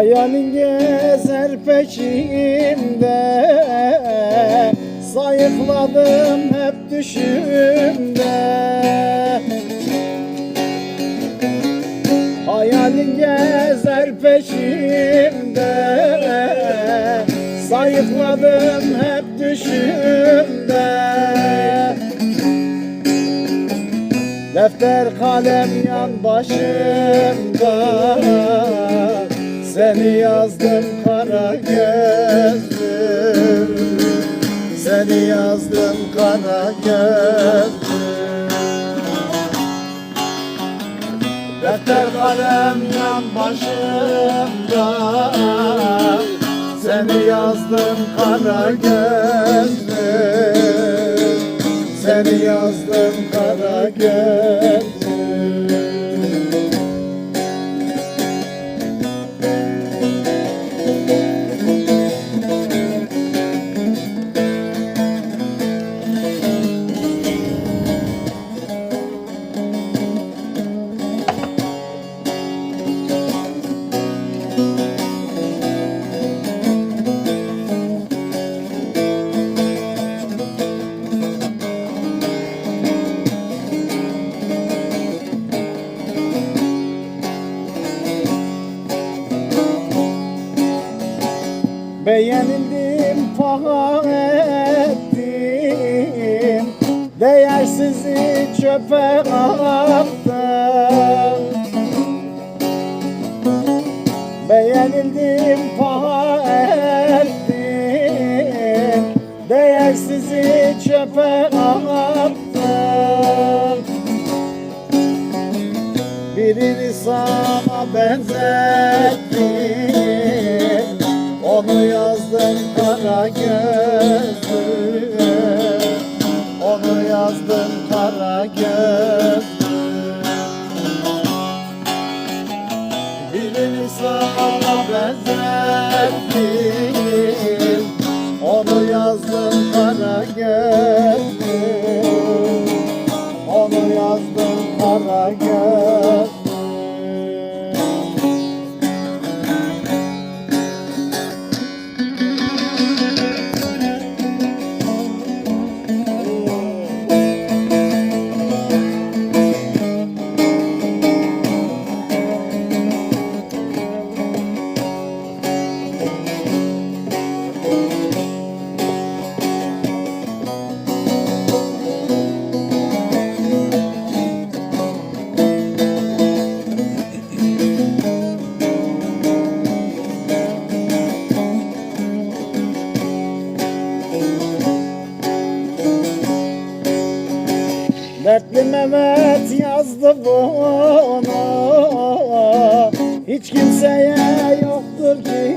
Hayalin gezer peşimde Sayıkladım hep düşümde. Hayalin gezer peşimde Sayıkladım hep düşümde. Defter kalem yan başımda Seni yazdım kara gözlüm. Seni yazdım kara gözlüm. Defter kalem yan başımda. Seni yazdım kara gözlüm. Seni yazdım kara gözlüm Beğenildim paha ettim. Değersizi çöpe attım. Beğenildim paha ettim. Değersizi çöpe attım. Birini sana benzettim yazdım kara gözlüm Onu yazdım kara gözlüm Birini sana benzettim Dertli Mehmet yazdı bunu Hiç kimseye yoktur ki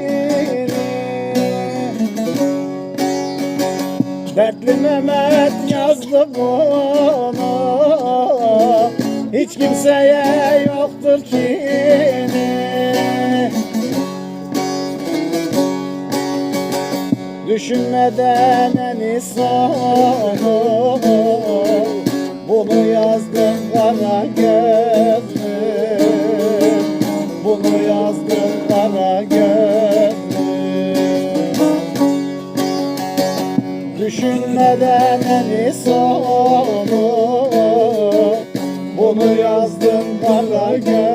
Dertli Mehmet yazdı bunu Hiç kimseye yoktur ki Düşünmeden en sonu Bunu yazdım kara gözlüm Bunu yazdım kara gözlüm Düşünmeden en sonu Bunu yazdım kara gözlüm